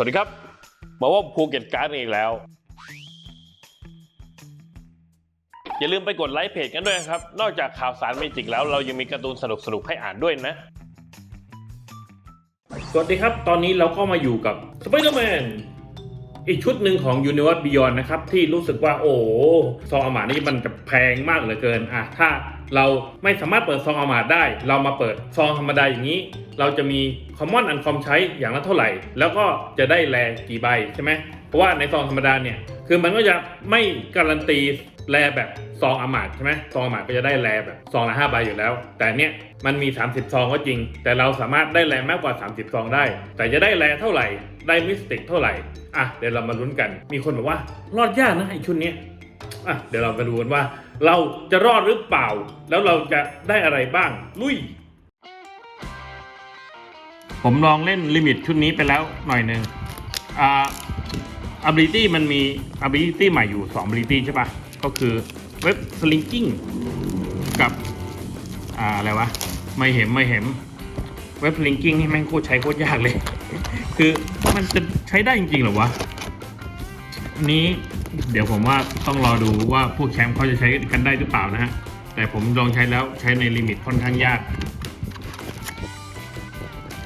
สวัสดีครับ มาว่าภูเก็ตการ์ดอีกแล้ว อย่าลืมไปกดไลค์เพจกันด้วยนะครับ นอกจากข่าวสารเมจิกแล้วเรายังมีการ์ตูนสนุกๆให้อ่านด้วยนะ สวัสดีครับ ตอนนี้เราก็มาอยู่กับ Spider-Man อีกชุดหนึ่งของ Universe Beyond นะครับ ที่รู้สึกว่าโอ้โหซองอามานี่มันจะแพงมากเหลือเกินอะถ้า เราไม่สามารถเปิดซองอามาได้ เรามาเปิดซองธรรมดาอย่างนี้ เราจะมี Common อันคอมใช้อย่างละเท่าไหร่ แล้วก็จะได้แลกี่ใบใช่ไหมเพราะว่าในซองธรรมดาเนี่ยคือมันก็จะไม่การันตีแลแบบซองอามาดใช่ไหมซองอามาดก็จะได้แลแบบซองละห้าใบอยู่แล้ว แต่เนี่ยมันมี 30 ซองก็จริง แต่เราสามารถได้แลมากกว่า 30 ซองได้ แต่จะได้แลเท่าไหร่ ได้มิสติกเท่าไหร่ อะเดี๋ยวเรามาลุ้นกัน มีคนบอกว่ารอดยากนะไอชุดนี้อะเดี๋ยวเรามาดูกันว่า เราจะรอดหรือเปล่า แล้วเราจะได้อะไรบ้าง ลุย ผมลองเล่นลิมิตชุดนี้ไปแล้วหน่อยหนึ่งอ่า ability มันมี ability ใหม่อยู่ 2 ability ใช่ปะก็คือเว็บ slinking กับ อ่า อะไรวะ ไม่เห็นไม่เห็นเว็บ slinking นี่แม่งโคตรใช้โคตรยากเลย คือมันจะใช้ได้จริงๆหรอวะอันนี้ เดี๋ยวผมว่าต้องรอดูว่าพวกแชมป์เขาจะใช้กันได้หรือเปล่านะฮะ แต่ผมลองใช้แล้วใช้ในลิมิตค่อนข้างยาก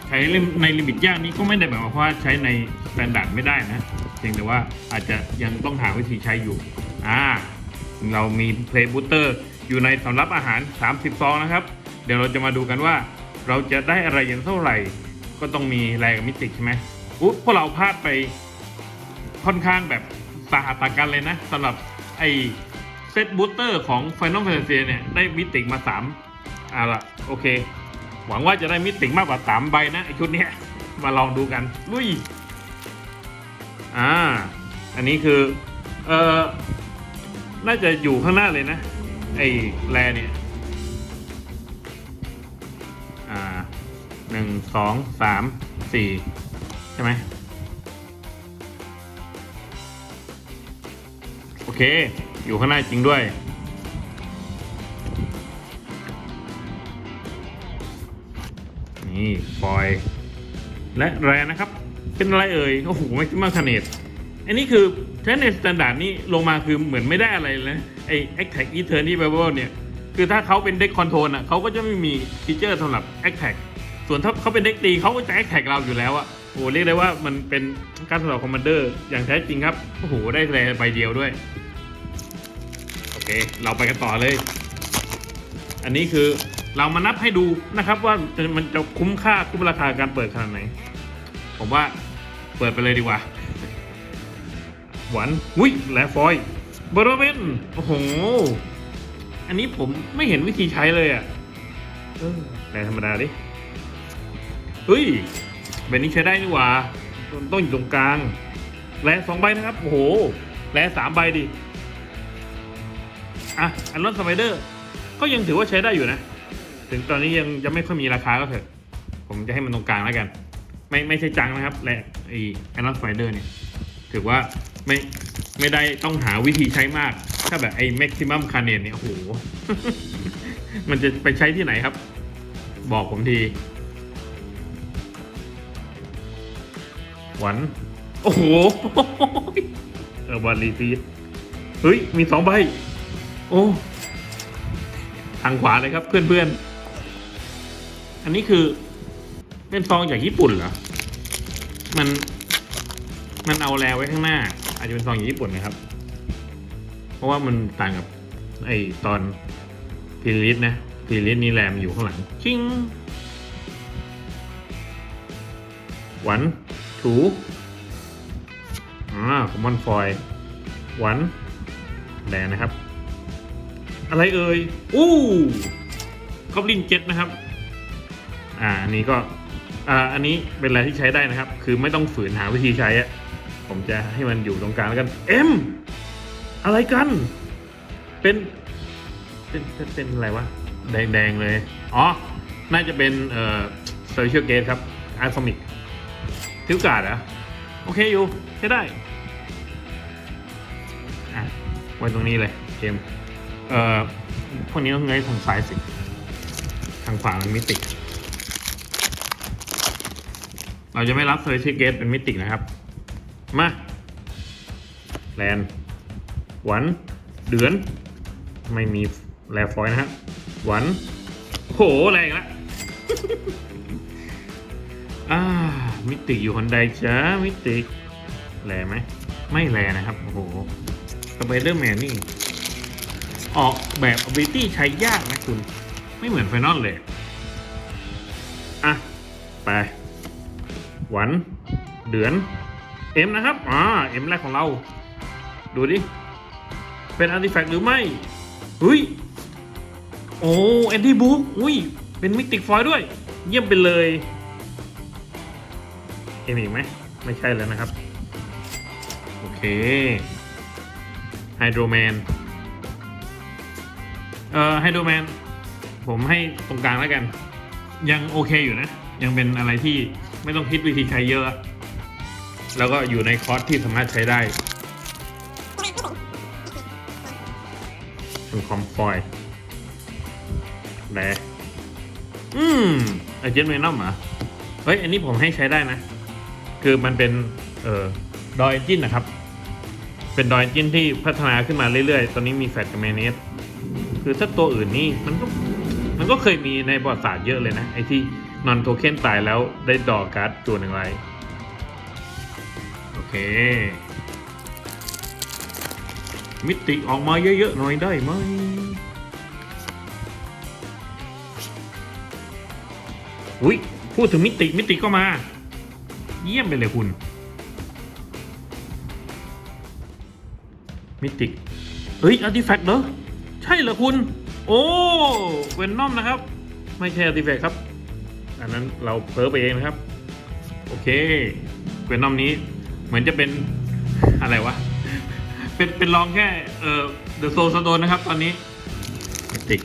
ใช้ในลิมิตยากนี้ก็ไม่ได้หมายความว่าใช้ในสแตนดาร์ดไม่ได้นะ เพียงแต่ว่าอาจจะยังต้องหาวิธีใช้อยู่ อ่า เรามีเพลย์บูสเตอร์อยู่ในสำรับอาหาร 30ซองนะครับ เดี๋ยวเราจะมาดูกันว่า เราจะได้อะไรอย่างเท่าไหร่ ก็ต้องมีแรงกับมิติใช่ไหมอุ๊ยพวกเราพลาดไปค่อนข้างแบบ สาหัสตากันเลยนะสำหรับไอเซตบูสเตอร์ของ Final Fantasy เนี่ย ได้มิติมา3อ่าละโอเค หวังว่าจะได้มิติมากกว่า 3 ใบนะไอชุดเนี้ยมาลองดูกันลุยอ่า อันนี้คือ เอ่อ น่าจะอยู่ข้างหน้าเลยนะ ไอแรเนี่ย อ่าหนึ่งสองสามสี่ใช่ไหม เค อยู่ข้างหน้าจริงด้วย นี่ฟอย และแรนะครับ เป็นอะไรเอ่ย โอ้โห ไม่คิดมากคเนตอันนี้คือใช้ในสแตนดาร์ดนี่ลงมาคือเหมือนไม่ได้อะไรเลยนะ ไอ้ Attack Eternity Bible เนี่ย คือถ้าเขาเป็นเด็กคอนโทรลอะเขาก็จะไม่มีฟีเจอร์สำหรับ Attack ส่วนถ้าเขาเป็นเด็กตีเขาก็จะ Attack เราอยู่แล้วอะโอ้เรียกได้ว่ามันเป็นการสำหรับคอมมานเดอร์อย่างแท้จริงครับ โอ้โห ได้แรใบเดียวด้วย เคเราไปกันต่อเลย อันนี้คือเรามานับให้ดูนะครับ ว่ามันจะคุ้มค่าคุ้มราคาการเปิดขนาดไหน ผมว่าเปิดไปเลยดีกว่า หวานอุ้ยแลฟอยบริเวณโอ้โห อันนี้ผมไม่เห็นวิธีใช้เลยอะแต่ธรรมดาดิเฮ้ยแบบนี้ใช้ได้นี่หว่า ต้องอยู่ตรงกลาง แลสองใบนะครับ โอ้โห แลสามใบดิ อะอันลอนสไปเดอร์ก็ยังถือว่าใช้ได้อยู่นะ ถึงตอนนี้ยังยังไม่ค่อยมีราคาก็เถอะ ผมจะให้มันตรงกลางแล้วกัน ไม่ไม่ใช่จังนะครับและไอ้แอนนอนสไปเดอร์เนี่ย ถือว่าไม่ไม่ได้ต้องหาวิธีใช้มาก ถ้าแบบไอ้แม็กซิมัมคาเนนเนี่ยโอ้โห มันจะไปใช้ที่ไหนครับ บอกผมทีหวันโอ้โหเออบอลรีฟีเฮ้ย มีสองใบ โอ้ทางขวาเลยครับเพื่อนๆ อันนี้คือเป็นซองจากญี่ปุ่นเหรอ มัน มันเอาแลไว้ข้างหน้า อาจจะเป็นซองจากญี่ปุ่นนะครับ เพราะว่ามันต่างกับไอตอนพีริสนะพีริสนี่แรมอยู่ข้างหลัง ชิงวันถูอ่าคอมมอนฟอยวันแดงนะครับ อะไรเอ่ยอู้คอบลินเจ็ตนะครับ อ่าอันนี้ก็อ่าอันนี้เป็นอะไรที่ใช้ได้นะครับ คือไม่ต้องฝืนหาวิธีใช้อะผมจะให้มันอยู่ตรงกลางแล้วกันเอ็มอะไรกัน เป็นเป็นเป็นเป็นอะไรวะแดงๆเลย อ๋อ น่าจะเป็นเอ่อโซเชียลเกตครับอาร์ฟมิกทิวการ์ดเหรอโอเคอยู่ใช้ได้ อะไว้ตรงนี้เลยเกม เอ่อพวกนี้ต้องเงยทางซ้ายสิ ทางขวามันมิติ เราจะไม่รับเซอร์ชิเกตเป็นมิตินะครับ มาแลนหวัน เดือน ไม่มีแลฟอยล์นะครับหวันโหแรงละอ่ามิติอยู่คนใดจ้ามิติแลไหม ไม่แลนะครับ โอ้โหสไปเดอร์แมนนี่ ออกแบบ ability ใช้ยากนะคุณ ไม่เหมือนไฟนอลเลย อะ ไป หวัน เดือน เอ็มนะครับ อ่า เอ็มแรกของเรา ดูดิ เป็นอาร์ติแฟกต์หรือไม่อุ้ย โอ้แอนดี้บุ๊กอุ้ย เป็นมิติกฟอยด้วย เยี่ยมไปเลย เอ็มอีกไหม ไม่ใช่แล้วนะครับ โอเคไฮโดรแมน เอ่อไฮโดแมนผมให้ตรงกลางแล้วกัน ยังโอเคอยู่นะ ยังเป็นอะไรที่ไม่ต้องคิดวิธีใช้เยอะ แล้วก็อยู่ในคอร์สที่สามารถใช้ได้เป็นคอมฟอยแหลอืมไอเจนเวนอมเหรอเฮ้ย อันนี้ผมให้ใช้ได้นะ คือมันเป็น เอ่อดอยจินนะครับ เป็นดอยจินที่พัฒนาขึ้นมาเรื่อยๆ ตอนนี้มีแฟตกับแมเนส คือถ้าตัวอื่นนี่มันก็มันก็เคยมีในประวัติศาสตร์เยอะเลยนะ ไอที่นอนโทเค็นตายแล้วได้ดอการ์ดตัวหนึ่งไว้โอเค มิติออกมาเยอะๆหน่อยได้ไหมอุ้ยพูดถึงมิติมิติก็มา เยี่ยมไปเลยคุณ มิติเฮ้ยอาร์ติแฟกต์เหรอ ใช่เหรอคุณ โอ้เวนนอมนะครับ ไม่ใช่อาร์ติแฟกครับ อันนั้นเราเพ้อไปเองนะครับ โอเคเวนนอมนี้เหมือนจะเป็นอะไรวะ เป็นเป็นรองแค่เอ่อเดอะโซสโตนนะครับ ตอนนี้มิติก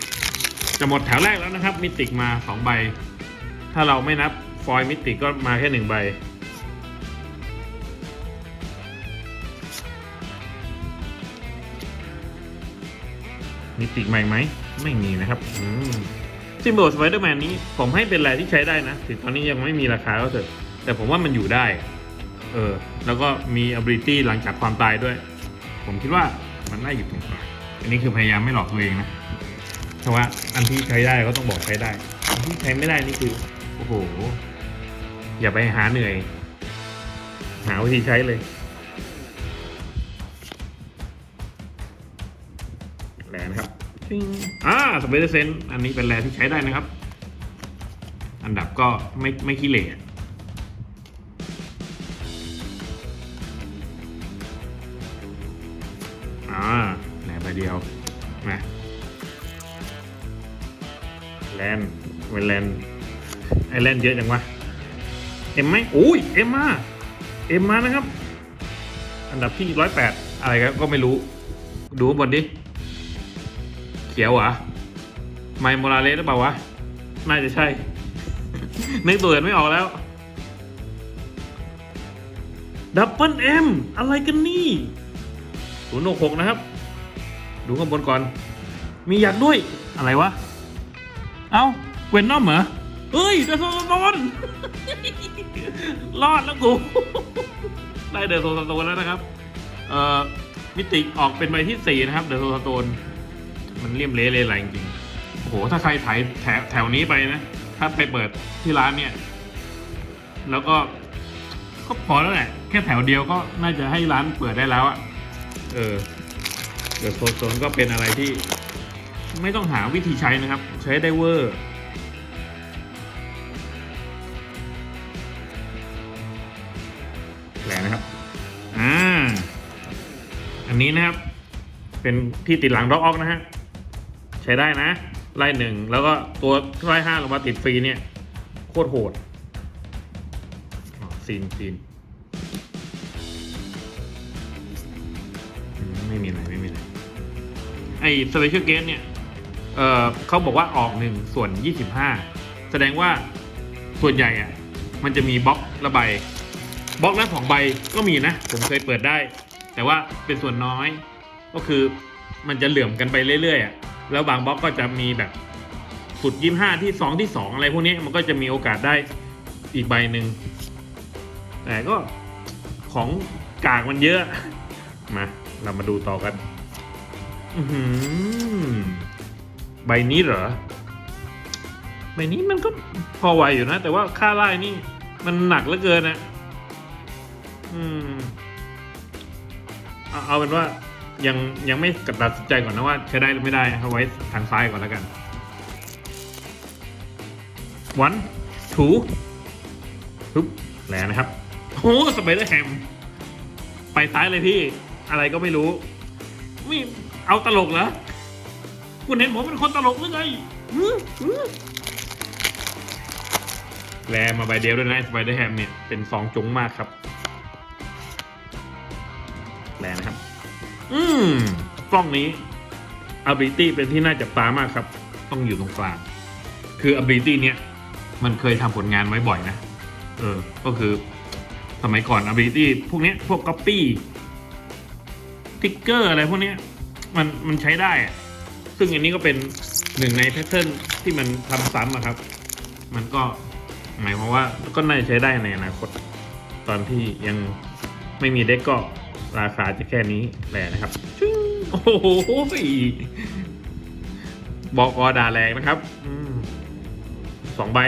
จะหมดแถวแรกแล้วนะครับ มิติกมาสองใบ ถ้าเราไม่นับฟอยล์มิติกก็มาแค่หนึ่งใบ มิติใหม่ไหม ไม่มีนะครับซิมโบลสไปเดอร์แมนนี้ผมให้เป็นแรที่ใช้ได้นะ ถึงตอนนี้ยังไม่มีราคาก็เถอะ แต่ผมว่ามันอยู่ได้ เออ แล้วก็มี ability หลังจากความตายด้วย ผมคิดว่ามันได้อยู่ตรงกลางอันนี้คือพยายามไม่หลอกตัวเองนะเพราะว่าอันที่ใช้ได้ก็ต้องบอกใช้ได้ อันที่ใช้ไม่ได้นี่คือ โอ้โห อย่าไปหาเหนื่อย หาวิธีใช้เลย ปิ้งอ่าสเปเดอร์เซนอันนี้เป็นแลที่ใช้ได้นะครับ อันดับก็ไม่ไม่ขี้เหร่ออ่าแลใบเดียวนะแลนเวนแลนไอแลนเยอะจังวะ เอ็มไหมโอ้ยเอ็มมาเอ็มมานะครับ อันดับที่ร้อยแปดอะไรก็ไม่รู้ ดูข้างบนดิ ขียวเหรอไมโมราเลสหรือเปล่าวะ น่าจะใช่ นึกตัวอื่นไม่ออกแล้ว ดับเบิลเอ็มอะไรกันนี่ศูนย์หกนะครับ ดูข้างบนก่อน มีอยากด้วย อะไรวะ เอ้าเวนนอมเหรอ เฮ้ยเดอะโซโซนรอดแล้วกู ได้เดอะโซโซนแล้วนะครับ เอ่อมิติออกเป็นใบที่สี่นะครับ เดอะโซโซน มันเลี่ยมเละเลยอะไรจริงโอ้โหถ้าใครถ่ายแถวแถวนี้ไปนะ ถ้าไปเปิดที่ร้านเนี่ย แล้วก็ก็พอแล้วแหละ แค่แถวเดียวก็น่าจะให้ร้านเปิดได้แล้วอะเออเดี๋ยวโซโซนก็เป็นอะไรที่ ไม่ต้องหาวิธีใช้นะครับ ใช้ได้เวอร์แหลนะครับ อ่า อันนี้นะครับ เป็นที่ติดหลังด็อกออกนะฮะ ช้ได้นะ ไล่หนึ่งแล้วก็ตัวไล่ห้าลงมาติดฟรีเนี่ย โคตรโหดซีนซีนไม่มีอะไรไม่มีอะไรไอ้สเปเชียลเก e เนี่ย เออเขาบอกว่าออกหนึ่งส่วนยี่สิบห้าแสดงว่าส่วนใหญ่อะมันจะมีบล็อกละใบบล็อกละสองใบก็มีนะ ผมเคยเปิดได้ แต่ว่าเป็นส่วนน้อย ก็คือมันจะเหลื่อมกันไปเรื่อยๆอะ แล้วบางบล็อกก็จะมีแบบสุดยี่ห้าที่สองที่สองอะไรพวกนี้มันก็จะมีโอกาสได้อีกใบหนึ่งแต่ก็ของกากมันเยอะมาเรามาดูต่อกันอือหือใบนี้เหรอใบนี้มันก็พอไหวอยู่นะ แต่ว่าค่าไล่นี่ มันหนักเหลือเกินนะอืมเอาเอาเป็นว่า ยังยังไม่กตัดสินใจก่อนนะว่าใช้ได้หรือไม่ได้เอาไว้ทางซ้ายก่อนแล้วกัน วันถูปึ๊บแล้วนะครับโอ้สไปเดอร์แฮมไปซ้ายเลยพี่ อะไรก็ไม่รู้ไม่เอาตลกเหรอคุณเห็นผมเป็นคนตลกหรือไงหือหือแลมาใบเดียวด้วยนะสไปเดอร์แฮมเนี่ยเป็นสองจุงมากครับแลนะครับ อืมกล้องนี้ ability เป็นที่น่าจับตามากครับ ต้องอยู่ตรงกลาง คือ ability เนี้ยมันเคยทำผลงานไว้บ่อยนะ เออ ก็คือสมัยก่อน ability พวกเนี้ยพวก copy ติ๊กเกอร์อะไรพวกเนี้ยมันมันใช้ได้อะซึ่งอันนี้ก็เป็นหนึ่งในแพทเทิร์นที่มันทำซ้ำอะครับ มันก็หมายความว่าก็น่าจะใช้ได้ในอนาคต ตอนที่ยังไม่มีเด็กก็ ราคาจะแค่นี้แหละนะครับชึ้งโอ้โหบอกอดาแรงนะครับอสองใบ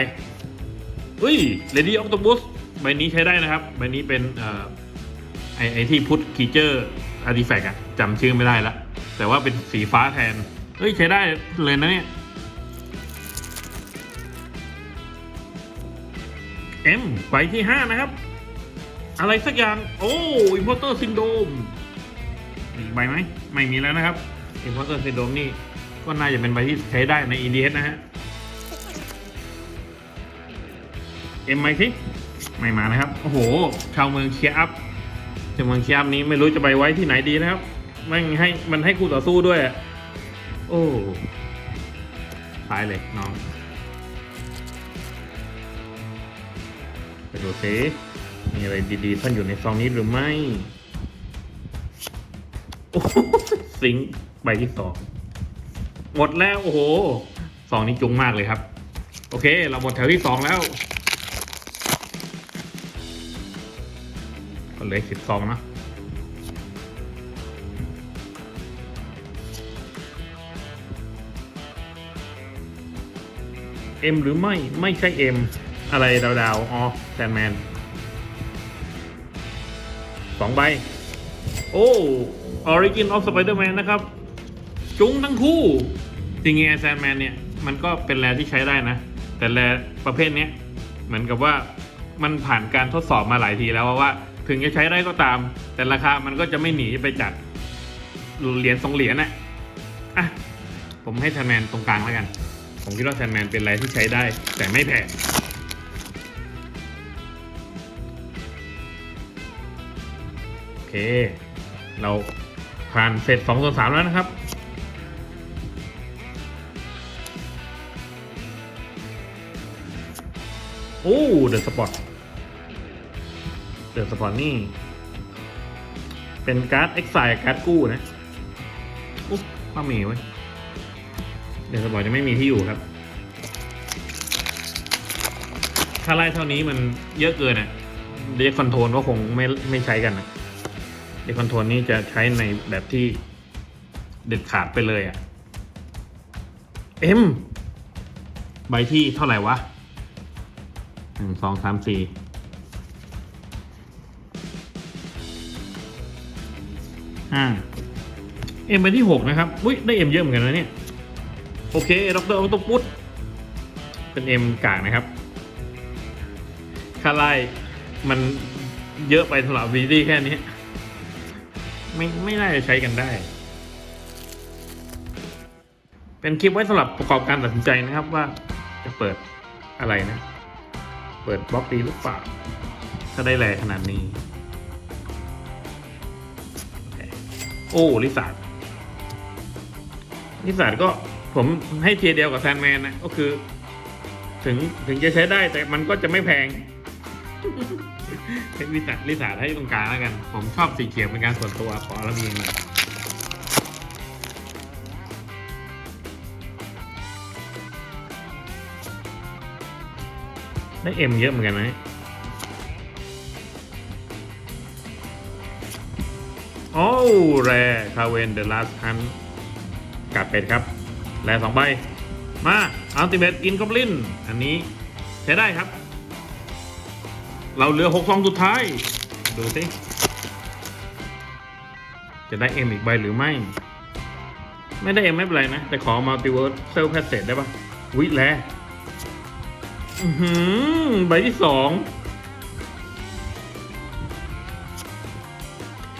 เฮ้ย Lady Octopus ใบนี้ใช้ได้นะครับ ใบนี้เป็นอ่อไอไอที่พุทธคีเจอร์อาร์ติแฟกต์อะจำชื่อไม่ได้ละแต่ว่าเป็นสีฟ้าแทนเฮ้ยใช้ได้เลยนะเนี่ยเอ็มใบที่ห้านะครับ อะไรสักอย่าง โอ้อิมพอร์เตอร์ซินโดมมีใบไหม ไม่มีแล้วนะครับอิมพอร์เตอร์ซินโดมนี่ ก็น่าจะเป็นใบที่ใช้ได้ใน EDS นะฮะ เอ็มไหมสิไม่มานะครับ โอ้โห ชาวเมืองเชียร์อัพชาวเมืองเชียร์อัพนี้ไม่รู้จะไปไว้ที่ไหนดีนะครับมันให้มันให้คู่ต่อสู้ด้วย โอ้ซ้ายเลยน้องไปดูซิ มีอะไรดีๆท่านอยู่ในซองนี้หรือไม่ โอ้โหสิงใบที่สองหมดแล้ว โอ้โหซองนี้จุงมากเลยครับ โอเค เราหมดแถวที่สองแล้วก็เหลือสิบซองนะเอ็มหรือไม่ไม่ใช่เอ็มอะไรดาวๆอ๋อแซนแมน สองใบ โอ้ Origin of Spider-Man นนะครับ จุ้งทั้งคู่จริงๆแซนแมนเนี่ย มันก็เป็นแรที่ใช้ได้นะ แต่แรประเภทเนี้ยเหมือนกับว่ามันผ่านการทดสอบมาหลายทีแล้วว่า ถึงจะใช้ได้ก็ตาม แต่ราคามันก็จะไม่หนีไปจากเหรียญสองเหรียญน่ะอะผมให้แซนแมนตรงกลางแล้วกัน ผมคิดว่าแซนแมนเป็นอะไรที่ใช้ได้แต่ไม่แพง เค เราผ่านเสร็จสองส่วนสามแล้วนะครับ โอ้เดอะสปอตเดอะสปอตนี่ เป็นการ์ดเอ็กไซการ์ดกู้นะอุ๊บป้าเมย์ไว้เดอะสปอตจะไม่มีที่อยู่ครับ ถ้าไล่เท่านี้มันเยอะเกินอะเดคคอนโทรลก็คงไม่ไม่ใช้กันนะ คคอนโทรลนี่จะใช้ในแบบที่เด็ดขาดไปเลยอะเอ็มใบที่เท่าไหร่วะหนึ่งสองสามสี่ห้าเอ็มไปที่หกนะครับ อุ้ยได้เอ็มเยอะเหมือนกันนะเนี่ย โอเคดรออโตปุตเป็นเอ็มกากนะครับค่าไล่มันเยอะไปสำหรับวีดีแค่นี้ ไม่ไม่น่าจะใช้กันได้ เป็นคลิปไว้สำหรับประกอบการตัดสินใจนะครับว่าจะเปิดอะไรนะ เปิดบล็อกดีหรือเปล่าถ้าได้แรงขนาดนี้ โอ้ลิซ่าลิซ่าก็ผมให้เทียเดียวกับแซนแมนนะ ก็คือ ถึงถึงจะใช้ได้แต่มันก็จะไม่แพง ให้ลิสาลิสาให้ตรงกลางแล้วกัน ผมชอบสีเขียวเป็นการส่วนตัวขอแล้วมียงไน่ได้เอ็มเยอะเหมือนกันไหมโอ้แรคาเวนเดอะลาสฮันกลับเป็ดครับ แร่สองใบ มาอัลติเมตกินคอบลิน อันนี้ใช้ได้ครับ เราเหลือหกซองสุดท้าย ดูสิ จะได้เอ็มอีกใบหรือไม่ ไม่ได้เอ็มไม่เป็นไรนะ แต่ขอมัลติเวิร์สเซลแพสเซจได้ปะวิแลหือใบที่สอง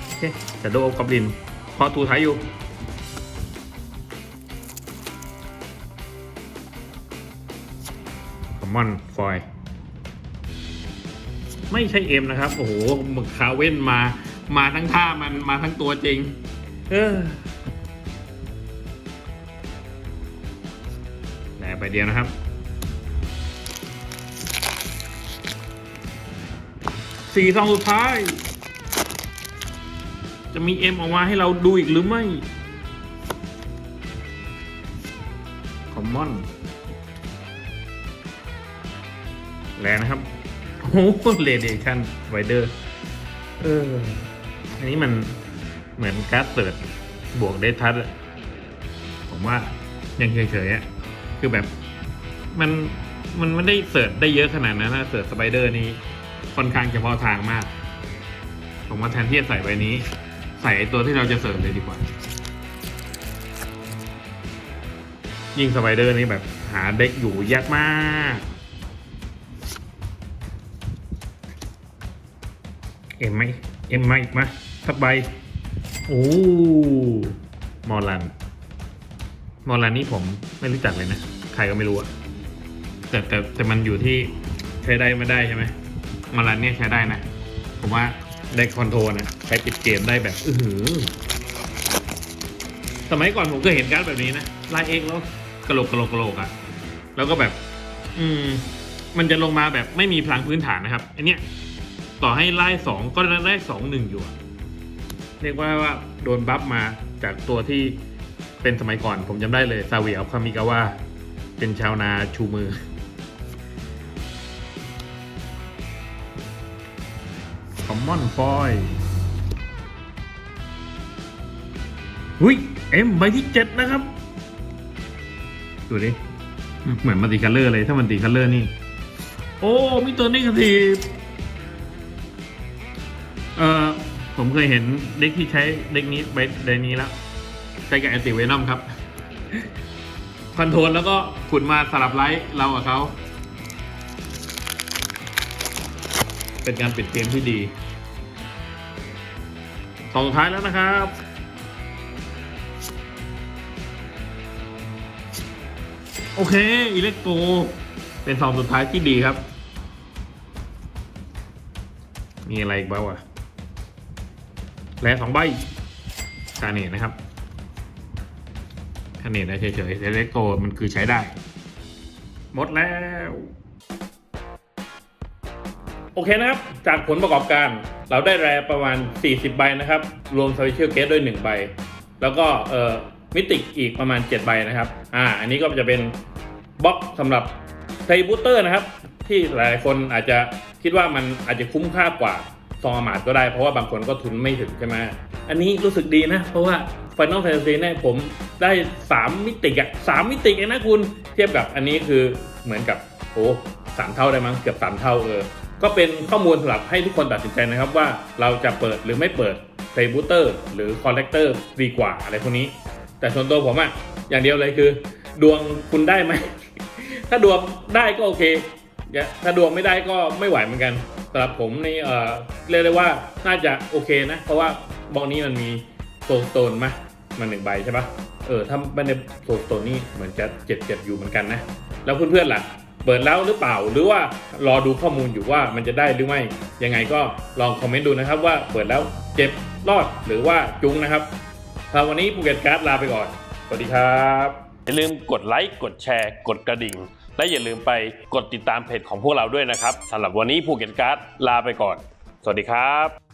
โอเคจะโดกอบลิน พอตูท้ายอยู่คอมมอนฟอย ไม่ใช่เอ็มนะครับ โอ้โหหมึกคาเว่นมา มาทั้งท่ามันมาทั้งตัวจริง เออแหลไปเดียวนะครับสี่ซองสุดท้าย จะมีเอ็มออกมาให้เราดูอีกหรือไม่คอมมอนแรงนะครับ โอ้โหเรเดชันไวเดอร์ เออ อันนี้มันเหมือนการ์ดเสิร์ชบวกเดทัสอะผมว่ายังเฉยๆอะ คือแบบมันมันไม่ได้เสิร์ชได้เยอะขนาดนั้นนะเสิร์ชสไปเดอร์นี้ค่อนข้างเฉพาะทางมาก ผมว่าแทนที่จะใส่ใบนี้ ใส่ตัวที่เราจะเสิร์ชเลยดีกว่า ยิ่งสไปเดอร์นี่แบบหาเด็กอยู่ยากมาก เอ็มไหมเอ็มไหมมาสักใบโอ้มอลัน มอลันนี่ผมไม่รู้จักเลยนะ ใครก็ไม่รู้อะแต่แต่แต่มันอยู่ที่ใช้ได้ไม่ได้ใช่ไหมมอลันเนี่ยใช้ได้นะ ผมว่าได้คอนโทรนะใช้ปิดเกมได้แบบอือหือ สมัยก่อนผมก็เห็นการ์ดแบบนี้นะลายเองแล้วกระโหลกกระโหลกกระโหลกอะแล้วก็แบบ อืม มันจะลงมาแบบไม่มีพลังพื้นฐานนะครับอันเนี้ย ต่อให้ไล่สองก็ได้สองหนึ่งอยู่ เรียกว่าว่าโดนบัฟมาจากตัวที่เป็นสมัยก่อน ผมจำได้เลยซาเวียอัลคามิกาว่าเป็นชาวนาชูมือ คอมมอนฟอยหุ้ย เอ็มใบที่เจ็ดนะครับ ดูดิ เหมือนมันตีคัลเลอร์เลย ถ้ามันตีคัลเลอร์นี่ โอ้มิตัวนี้กที ผมเคยเห็นเด็กที่ใช้เด็กนี้ใบใบนี้แล้ว ใช้กับแอนติเวนอมครับ คอนโทรลแล้วก็ขุดมาสลับไลท์เรากับเขา เป็นการปิดเกมที่ดีสองท้ายแล้วนะครับโอเค อิเล็กโก เป็นสองสุดท้ายที่ดีครับ มีอะไรอีกบ้างวะ แลสองใบคาเนตนะครับคาเนตได้เฉยๆแต่เลโกมันคือใช้ได้ หมดแล้ว โอเคนะครับ จากผลประกอบการ เราได้แรประมาณ 40 ใบนะครับ รวม Special Case ด้วย 1 ใบ แล้วก็เอ่อมิติอีกประมาณ 7 ใบนะครับ อ่า อันนี้ก็จะเป็นบล็อกสำหรับไทบูเตอร์นะครับ ที่หลายคนอาจจะคิดว่ามันอาจจะคุ้มค่ากว่า ซองอามาดก็ได้เพราะว่าบางคนก็ทุนไม่ถึงใช่ไหมอันนี้รู้สึกดีนะ เพราะว่า Final Fantasy เนี่ยผมได้ 3 มิติอะ3มิติเองนะคุณเทียบกับอันนี้คือเหมือนกับโอ้สามเท่าได้มั้งเกือบ 3 เท่าเออก็เป็นข้อมูลสำหรับให้ทุกคนตัดสินใจนะครับว่าเราจะเปิดหรือไม่เปิดเทบูเตอร์หรือคอลเลกเตอร์ดีกว่าอะไรพวกนี้ แต่ส่วนตัวผมอะอย่างเดียวเลยคือ ดวงคุณได้ไหม ถ้าดวงได้ก็โอเค ถ้าดวงไม่ได้ก็ไม่ไหวเหมือนกันสำหรับผมนี่เออเรียกได้ว่าน่าจะโอเคนะ เพราะว่าบอกนี้มันมีโซสโตนมามาหนึ่งใบใช่ปะเออถ้าไม่ได้โซสโตนนี่เหมือนจะเจ็บเจ็บอยู่เหมือนกันนะ แล้วเพื่อนๆล่ะ เปิดแล้วหรือเปล่าหรือว่ารอดูข้อมูลอยู่ว่ามันจะได้หรือไม่ยังไงก็ลองคอมเมนต์ดูนะครับว่าเปิดแล้วเจ็บรอดหรือว่าจุ้งนะครับสำหรับวันนี้ภูเก็ตการ์ดลาไปก่อนสวัสดีครับอย่าลืมกดไลค์กดแชร์ กดกระดิ่ง และอย่าลืมไปกดติดตามเพจของพวกเราด้วยนะครับสำหรับวันนี้ภูเก็ตการ์ดลาไปก่อน สวัสดีครับ